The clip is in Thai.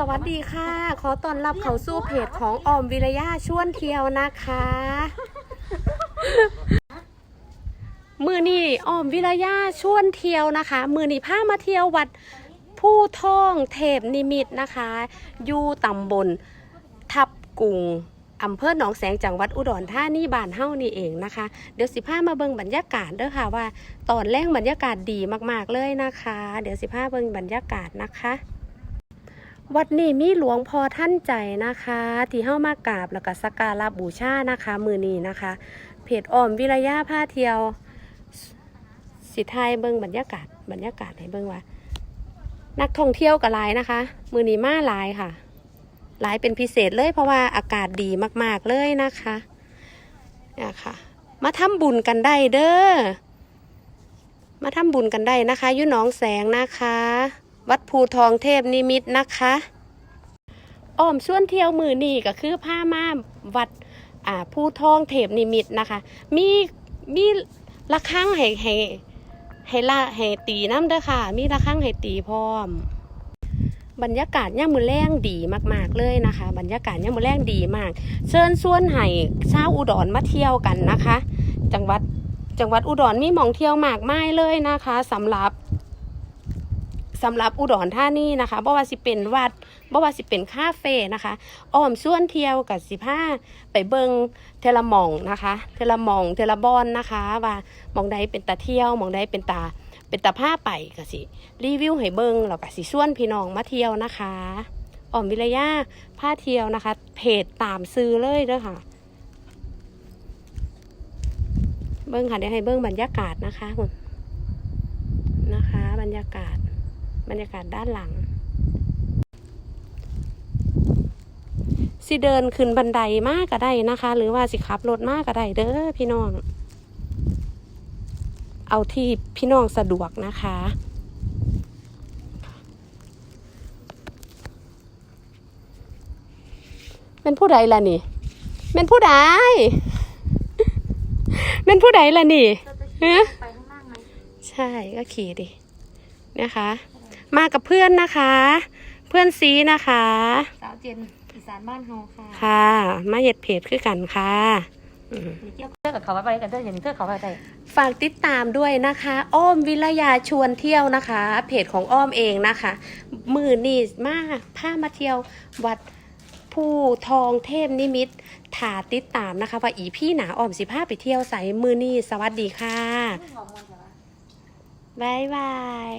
สวัสดีค่ะ ขอต้อนรับเข้าสู่เพจของออมวิรยาชวนเที่ยวนะคะ มือนี่ออมวิรยาชวนเที่ยวนะคะ มือนี่พามาเที่ยววัดผู้ท่องเทพนิมิตรนะคะ อยู่ตำบลทับกุงอำเภอหนองแสงจังหวัดอุดรธานีบ้านเฮ้านี่เองนะคะ เดี๋ยวสิพามาเบิ่งบรรยากาศเด้อค่ะว่า ตอนแรกบรรยากาศดีมากๆเลยนะคะ เดี๋ยวสิพาเบิ่งบรรยากาศนะคะ วัดนี้มีหลวงพ่อท่านใจนะคะ ที่เข้ามากราบแล้วก็สักการะบูชานะคะ มือนี้นะคะ เพจอ้อมวิรยาผ้าเที่ยว สิไทยเบิ่งบรรยากาศบรรยากาศให้เบิ่งว่า นักท่องเที่ยวก็หลายนะคะ มือนี้มาหลายค่ะหลายเป็นพิเศษเลยเพราะว่าอากาศดีมากๆเลยนะคะเนี่ยค่ะ มาทำบุญกันได้เด้อมาทำบุญกันได้นะคะยุ่หนองแสงนะคะ วัดภูทองเทพนิมิตนะคะอ้อมส่วนเที่ยวมือนี่ก็คือผ้ามาวัดอ่าภูทองเทพนิมิตนะคะ มีมีระฆังให้ให้ให้ละให้ตีน้ำเด้อค่ะ มีระฆังให้ตีพร้อม บรรยากาศย่ามมือแรงดีมาก ๆเลยนะคะ บรรยากาศย่ามมือแรงดีมาก เชิญชวนให้ชาวอุดรมาเที่ยวกันนะคะ จังหวัดจังหวัดอุดรมีหมองเที่ยวมากมายเลยนะคะสำหรับ สำหรับอุดรธานีนะคะบ่ว่าสิเป็นวัดบ่ว่าสิเป็นคาเฟ่นะคะอ้อมส่วนเที่ยวกับสิผ้าไปเบิงเทละมองนะคะ เทละมองเทละบอนนะคะ ว่ามองใดเป็นตาเที่ยวมองใดเป็นตาเป็นตาผ้าไปก็สิ รีวิวให้เบิงแล้วก็สิส่วนพี่น้องมาเที่ยวนะคะอ้อมวิรยาพาเที่ยวนะคะ เพจตามซื้อเลยเด้อค่ะ เบิ้งค่ะเดี๋ยวให้เบิ้งบรรยากาศนะคะคุณนะคะ บรรยากาศ บรรยากาศด้านหลัง สิเดินขึ้นบันไดมากก็ได้นะคะ หรือว่าสิขับรถมากก็ได้เด้อพี่น้อง เอาที่พี่น้องสะดวกนะคะเป็นผู้ใดล่ะนี่เป็นผู้ใดเป็นผู้ใดล่ะนี่ฮะใช่ก็ขี่ดินะคะ มากับเพื่อนนะคะ เพื่อนซีนะคะสาวเจนอีสานบ้านเฮาค่ะค่ะ มาเห็ดเพจคือกันค่ะอืมมีเกี่ยวเพื่อกับเขาไปกันเด้ออย่างนี้เพื่อเขาไปได้ฝากติดตามด้วยนะคะ อ้อมวิรยาชวนเที่ยวนะคะ เพจของอ้อมเองนะคะ มือนี่มาพามาเที่ยววัดผู้ทองเทพนิมิตรถาติดตามนะคะ ว่าอีพี่หนาอ้อมสิพาไปเที่ยวใสมือนี่สวัสดีค่ะบ๊ายบาย